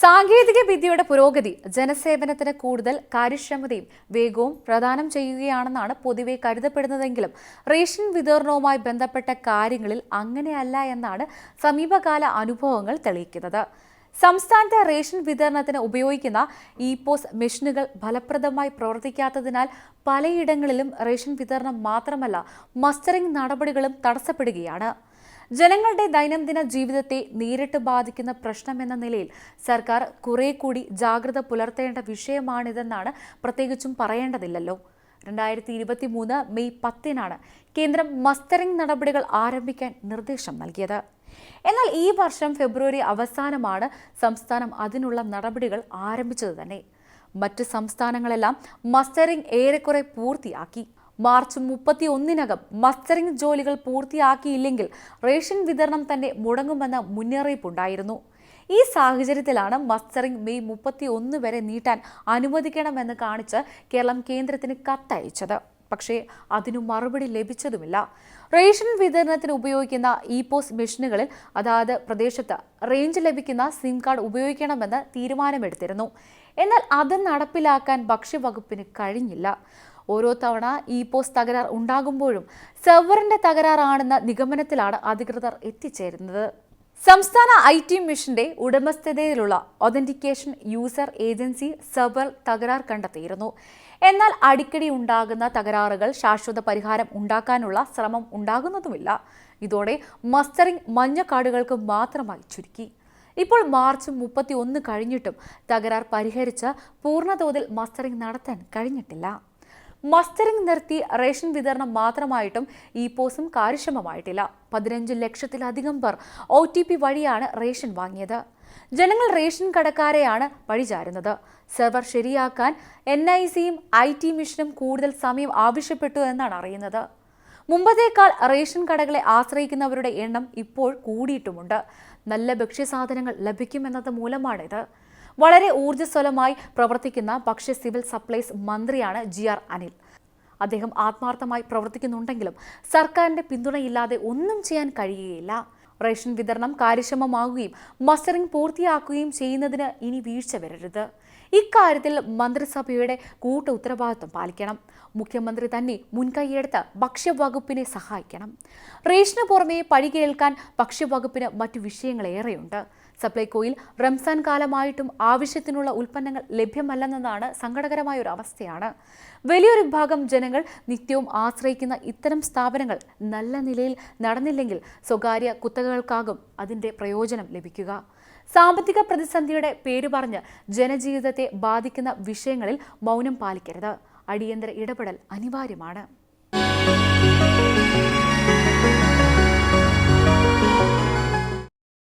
സാങ്കേതിക വിദ്യയുടെ പുരോഗതി ജനസേവനത്തിന് കൂടുതൽ കാര്യക്ഷമതയും വേഗവും പ്രദാനം ചെയ്യുകയാണെന്നാണ് പൊതുവെ കരുതപ്പെടുന്നതെങ്കിലും റേഷൻ വിതരണവുമായി ബന്ധപ്പെട്ട കാര്യങ്ങളിൽ അങ്ങനെയല്ല എന്നാണ് സമീപകാല അനുഭവങ്ങൾ തെളിയിക്കുന്നത്. സംസ്ഥാനത്തെ റേഷൻ വിതരണത്തിന് ഉപയോഗിക്കുന്ന ഇ പോസ് മെഷീനുകൾ ഫലപ്രദമായി പ്രവർത്തിക്കാത്തതിനാൽ പലയിടങ്ങളിലും റേഷൻ വിതരണം മാത്രമല്ല മസ്റ്ററിംഗ് നടപടികളും തടസ്സപ്പെടുകയാണ്. ജനങ്ങളുടെ ദൈനംദിന ജീവിതത്തെ നേരിട്ട് ബാധിക്കുന്ന പ്രശ്നമെന്ന നിലയിൽ സർക്കാർ കുറെ കൂടി ജാഗ്രത പുലർത്തേണ്ട വിഷയമാണിതെന്നാണ് പ്രത്യേകിച്ചും പറയേണ്ടതില്ലല്ലോ. രണ്ടായിരത്തി ഇരുപത്തി മൂന്ന് മെയ് പത്തിനാണ് കേന്ദ്രം മസ്റ്ററിംഗ് നടപടികൾ ആരംഭിക്കാൻ നിർദ്ദേശം നൽകിയത്. എന്നാൽ ഈ വർഷം ഫെബ്രുവരി അവസാനമാണ് സംസ്ഥാനം അതിനുള്ള നടപടികൾ ആരംഭിച്ചത് തന്നെ. മറ്റ് സംസ്ഥാനങ്ങളെല്ലാം മസ്റ്ററിംഗ് ഏറെക്കുറെ പൂർത്തിയാക്കി. മാർച്ച് മുപ്പത്തി ഒന്നിനകം മസ്റ്ററിംഗ് ജോലികൾ പൂർത്തിയാക്കിയില്ലെങ്കിൽ റേഷൻ വിതരണം തന്നെ മുടങ്ങുമെന്ന മുന്നറിയിപ്പുണ്ടായിരുന്നു. ഈ സാഹചര്യത്തിലാണ് മസ്റ്ററിംഗ് മെയ് മുപ്പത്തി ഒന്ന് വരെ നീട്ടാൻ അനുവദിക്കണമെന്ന് കാണിച്ച് കേരളം കേന്ദ്രത്തിന് കത്തയച്ചത്. പക്ഷേ അതിനു മറുപടി ലഭിച്ചതുമില്ല. റേഷൻ വിതരണത്തിന് ഉപയോഗിക്കുന്ന ഇ പോസ് മെഷീനുകളിൽ അതാത് പ്രദേശത്ത് റേഞ്ച് ലഭിക്കുന്ന സിം കാർഡ് ഉപയോഗിക്കണമെന്ന് തീരുമാനമെടുത്തിരുന്നു. എന്നാൽ അത് നടപ്പിലാക്കാൻ ഭക്ഷ്യവകുപ്പിന് കഴിഞ്ഞില്ല. ഓരോ തവണ ഈ പോസ് തകരാർ ഉണ്ടാകുമ്പോഴും സെർവറിന്റെ തകരാറാണെന്ന നിഗമനത്തിലാണ് അധികൃതർ എത്തിച്ചേരുന്നത്. സംസ്ഥാന ഐ ടി മിഷന്റെ ഉടമസ്ഥതയിലുള്ള ഒതന്റിക്കേഷൻ യൂസർ ഏജൻസി സെർവർ തകരാർ കണ്ടെത്തിയിരുന്നു. എന്നാൽ അടിക്കടി ഉണ്ടാകുന്ന തകരാറുകൾ ശാശ്വത പരിഹാരം ഉണ്ടാക്കാനുള്ള ശ്രമം ഉണ്ടാകുന്നതുമില്ല. ഇതോടെ മസ്റ്ററിംഗ് മഞ്ഞ കാർഡുകൾക്ക് മാത്രമായി ചുരുക്കി. ഇപ്പോൾ മാർച്ച് മുപ്പത്തി ഒന്ന് കഴിഞ്ഞിട്ടും തകരാർ പരിഹരിച്ച് പൂർണതോതിൽ മസ്റ്ററിംഗ് നടത്താൻ കഴിഞ്ഞിട്ടില്ല. മസ്റ്ററിംഗ് നിർത്തി റേഷൻ വിതരണം മാത്രമായിട്ടും ഈ പോസും കാര്യക്ഷമമായിട്ടില്ല. പതിനഞ്ച് ലക്ഷത്തിലധികം പേർ ഒ ടി പി വഴിയാണ് റേഷൻ വാങ്ങിയത്. ജനങ്ങൾ റേഷൻ കടക്കാരെയാണ് പഴിചാരുന്നത് സെർവർ ശരിയാക്കാൻ എൻ ഐ സിയും ഐ ടി മിഷനും കൂടുതൽ സമയം ആവശ്യപ്പെട്ടു എന്നാണ് അറിയുന്നത്. മുമ്പത്തേക്കാൾ റേഷൻ കടകളെ ആശ്രയിക്കുന്നവരുടെ എണ്ണം ഇപ്പോൾ കൂടിയിട്ടുമുണ്ട്. നല്ല ഭക്ഷ്യസാധനങ്ങൾ ലഭിക്കുമെന്നത് മൂലമാണിത്. വളരെ ഊർജസ്വലമായി പ്രവർത്തിക്കുന്ന ഭക്ഷ്യ സിവിൽ സപ്ലൈസ് മന്ത്രിയാണ് ജി ആർ അനിൽ. അദ്ദേഹം ആത്മാർത്ഥമായി പ്രവർത്തിക്കുന്നുണ്ടെങ്കിലും സർക്കാരിന്റെ പിന്തുണയില്ലാതെ ഒന്നും ചെയ്യാൻ കഴിയുകയില്ല. റേഷൻ വിതരണം കാര്യക്ഷമമാകുകയും മസ്റ്ററിംഗ് പൂർത്തിയാക്കുകയും ചെയ്യുന്നതിന് ഇനി വീഴ്ച വരരുത്. ഇക്കാര്യത്തിൽ മന്ത്രിസഭയുടെ കൂട്ട ഉത്തരവാദിത്വം പാലിക്കണം. മുഖ്യമന്ത്രി തന്നെ മുൻകൈയെടുത്ത് ഭക്ഷ്യവകുപ്പിനെ സഹായിക്കണം. റേഷന് പുറമെ പഴികേൽക്കാൻ ഭക്ഷ്യവകുപ്പിന് മറ്റു വിഷയങ്ങളേറെയുണ്ട് സപ്ലൈകോയിൽ റംസാൻ കാലമായിട്ടും ആവശ്യത്തിനുള്ള ഉൽപ്പന്നങ്ങൾ ലഭ്യമല്ലെന്നതാണ് സങ്കടകരമായ ഒരു അവസ്ഥയാണ്. വലിയൊരു വിഭാഗം ജനങ്ങൾ നിത്യവും ആശ്രയിക്കുന്ന ഇത്തരം സ്ഥാപനങ്ങൾ നല്ല നിലയിൽ നടന്നില്ലെങ്കിൽ സ്വകാര്യ കുത്തകകൾക്കാകും അതിന്റെ പ്രയോജനം ലഭിക്കുക. സാമ്പത്തിക പ്രതിസന്ധിയുടെ പേര് പറഞ്ഞ് ജനജീവിതത്തെ ബാധിക്കുന്ന വിഷയങ്ങളിൽ മൗനം പാലിക്കരുത്. അടിയന്തര ഇടപെടൽ അനിവാര്യമാണ്.